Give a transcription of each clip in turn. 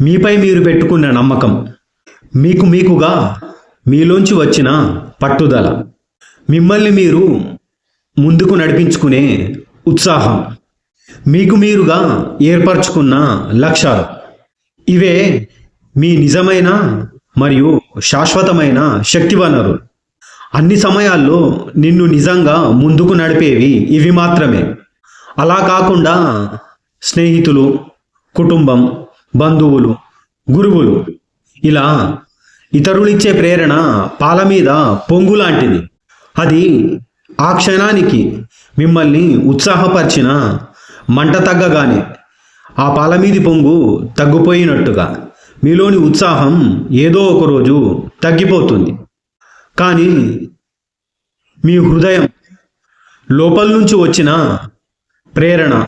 మీపై మీరు పెట్టుకున్న నమ్మకం మీకు మీకుగా మీలోంచి వచ్చిన పట్టుదల మిమ్మల్ని మీరు ముందుకు నడిపించుకునే ఉత్సాహం మీకు మీరుగా ఏర్పరచుకున్న లక్ష్యాలు. ఇవే మీ నిజమైన మరియు శాశ్వతమైన శక్తి వనరులు అన్ని సమయాల్లో నిన్ను నిజంగా ముందుకు నడిపేవి ఇవి మాత్రమే. అలా కాకుండా స్నేహితులు కుటుంబం బంధువులు గురువులు. ఇలా ఇతరులిచ్చే ప్రేరణ పాల మీద పొంగు లాంటిది. అది ఆ క్షణానికి మిమ్మల్ని ఉత్సాహపరిచిన మంట తగ్గగానే ఆ పాల మీది పొంగు తగ్గిపోయినట్టుగా మీలోని ఉత్సాహం ఏదో ఒక రోజు తగ్గిపోతుంది. కానీ మీ హృదయం లోపల నుంచి వచ్చిన ప్రేరణ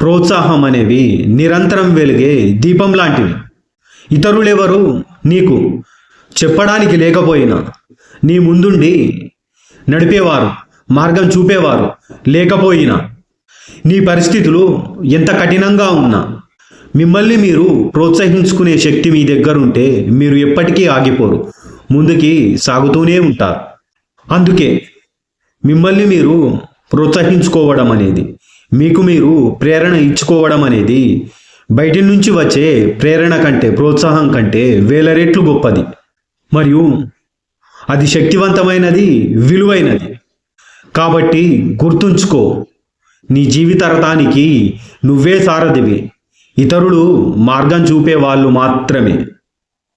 ప్రోత్సాహం అనేవి నిరంతరం వెలిగే దీపం లాంటివి. ఇతరులెవరు నీకు చెప్పడానికి లేకపోయినా నీ ముందుండి నడిపేవారు మార్గం చూపేవారు లేకపోయినా నీ పరిస్థితులు ఎంత కఠినంగా ఉన్నా మిమ్మల్ని మీరు ప్రోత్సహించుకునే శక్తి మీ దగ్గర ఉంటే మీరు ఎప్పటికీ ఆగిపోరు ముందుకి సాగుతూనే ఉంటారు. అందుకే మిమ్మల్ని మీరు ప్రోత్సహించుకోవడం అనేది మీకు మీరు ప్రేరణ ఇచ్చుకోవడం అనేది బయటి నుంచి వచ్చే ప్రేరణ కంటే ప్రోత్సాహం కంటే వేల రెట్లు గొప్పది. మరియు అది శక్తివంతమైనది విలువైనది. కాబట్టి గుర్తుంచుకో నీ జీవిత రథానికి నువ్వే సారథివి. ఇతరులు మార్గం చూపే వాళ్ళు మాత్రమే.